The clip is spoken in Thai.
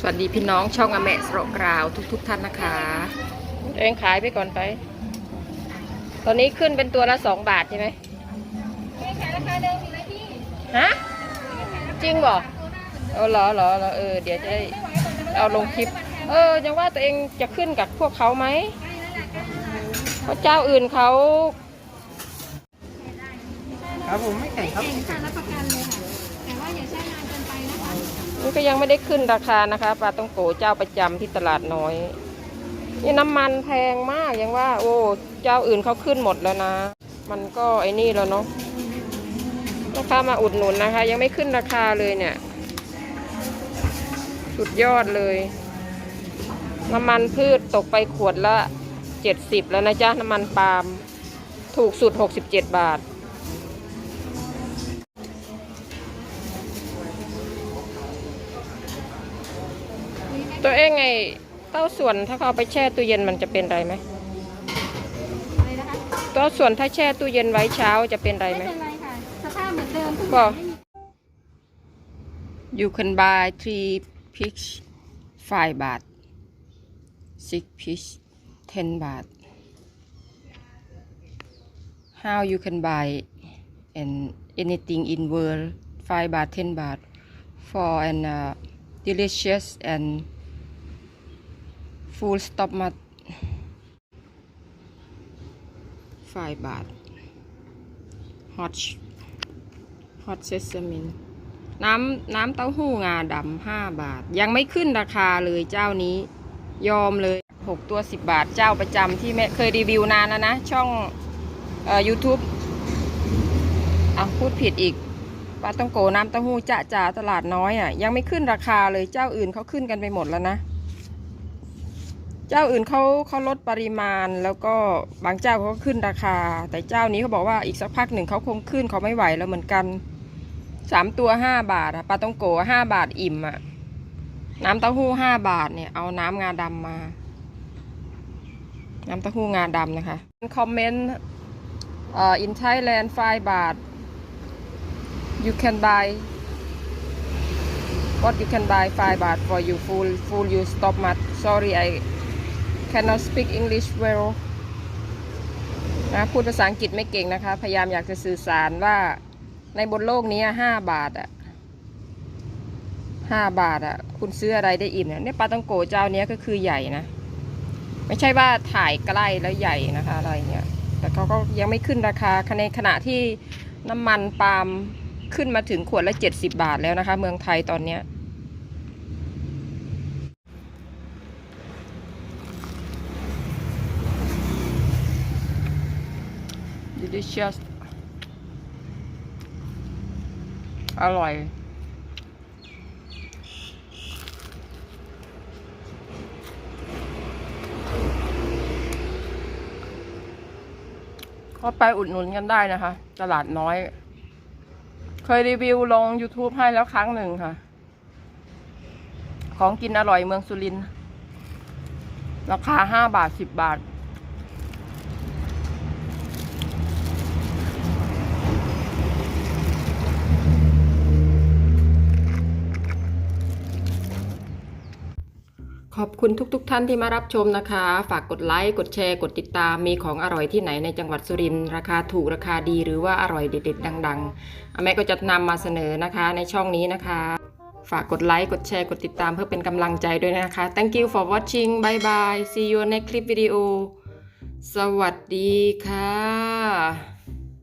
สวัสดีพี่น้องช่องอเมสโรกราวทุกๆทท่านนะคะตัวเองขายไปก่อนไป ตอนนี้ขึ้นเป็นตัวละสองบาทใช่ไหมไม่ขายราคาเดิมอีกเลยพี่ฮะจริงบ่เออเหรอเหรอเหรอเออเดี๋ยวจะได้เอาลงคลิป เออยังว่าตัวเองจะขึ้นกับพวกเขาไหมเพราะเจ้าอื่นเขา ครับผมไม่แข่งครับเก่งค่ะรับประกันเลยค่ะ นี่ก็ยังไม่ได้ขึ้นราคานะคะปลาต้องโกเจ้าประจำที่ตลาดน้อย นี่น้ำมันแพงมากยังว่า โอ้เจ้าอื่นเขาขึ้นหมดแล้วนะ มันก็ไอ้นี่แล้วเนาะลูกค้ามาอุดหนุนนะคะ ยังไม่ขึ้นราคาเลยเนี่ย สุดยอดเลย น้ำมันพืชตกไปขวดละเจ็ดสิบแล้วนะจ๊ะ น้ำมันปาล์มถูกสุดหกสิบเจ็ดบาท ตัวเองไงเต้าส่วนถ้าเขาเอาไปแช่ตู้เย็นมันจะเป็นไรไหมอะไรนะคะเต้าส่วนถ้าแช่ตู้เย็นไว้เช้าจะเป็นไรไม่ไหม เป็นไรค่ะ สภาพเหมือนเดิมทุกอก็ย่างไม่มี You can buy three fish five บาท six fish ten บาท How you can buy and anything in world five บาท ten บาท for an uh, delicious and full stop มา5บาท hot hot sesame น้ำน้ำเต้าหู้งาดำห้าบาท ยังไม่ขึ้นราคาเลยเจ้านี้ ยอมเลยหกตัวสิบบาทเจ้าประจำที่แม่เคยรีวิวนานแล้วนะ ช่องเอ่อ YouTube อะพูดผิดอีกปลาต้องโกน้ำเต้าหู้จะจ่าตลาดน้อยอะ ยังไม่ขึ้นราคาเลยเจ้าอื่นเขาขึ้นกันไปหมดแล้วนะ เจ้าอื่นเขาเขาลดปริมาณแล้วก็บางเจ้าเขาก็ขึ้นราคา แต่เจ้านี้เขาบอกว่าอีกสักพักหนึ่งเขาคงขึ้นเขาไม่ไหวแล้วเหมือนกันสามตัวห้าบาทอะปลาต้องโกห้าบาทอิ่มอะน้ำเต้าหู้ห้าบาทเนี่ยเอาน้ำงาดำมา น้ำเต้าหู้งาดำนะคะคอมเมนต์เอ่อ in Thailand 5 บาท you can buy what you can buy 5 บาท for you full full you stop mat sorry I cannot speak English well นะพูดภาษาอังกฤษไม่เก่งนะคะ พยายามอยากจะสื่อสารว่าในบนโลกนี้ห้าบาทอะห้าบาทอะคุณซื้ออะไรได้อิ่มเนี่ยปลาต้องโกเจ้านี้ก็คือใหญ่นะ ไม่ใช่ว่าถ่ายใกล้แล้วใหญ่นะคะ อะไรเงี้ยแต่เขาก็ยังไม่ขึ้นราคาในขณะที่น้ำมันปาล์มขึ้นมาถึงขวดละเจ็ดสิบาทแล้วนะคะ เมืองไทยตอนเนี้ย delicious อร่อย ก็ไปอุดหนุนกันได้นะคะ ตลาดน้อย เคยรีวิวลง YouTube ให้แล้วครั้งหนึ่งค่ะ ของกินอร่อยเมืองสุรินทร์ราคาห้าบาทสิบบาท ขอบคุณทุกๆทท่านที่มารับชมนะคะ ฝากกดไลค์ กดแชร์ กดติดตาม มีของอร่อยที่ไหนในจังหวัดสุรินทร์ราคาถูกราคาดีหรือว่าอร่อยเด็ดๆ ดังๆอาแม่ก็จะนำมาเสนอนะคะในช่องนี้นะคะ ฝากกดไลค์ กดแชร์ กดติดตามเพื่อเป็นกำลังใจด้วยนะคะ thank you for watching bye bye see you next clip video สวัสดีค่ะ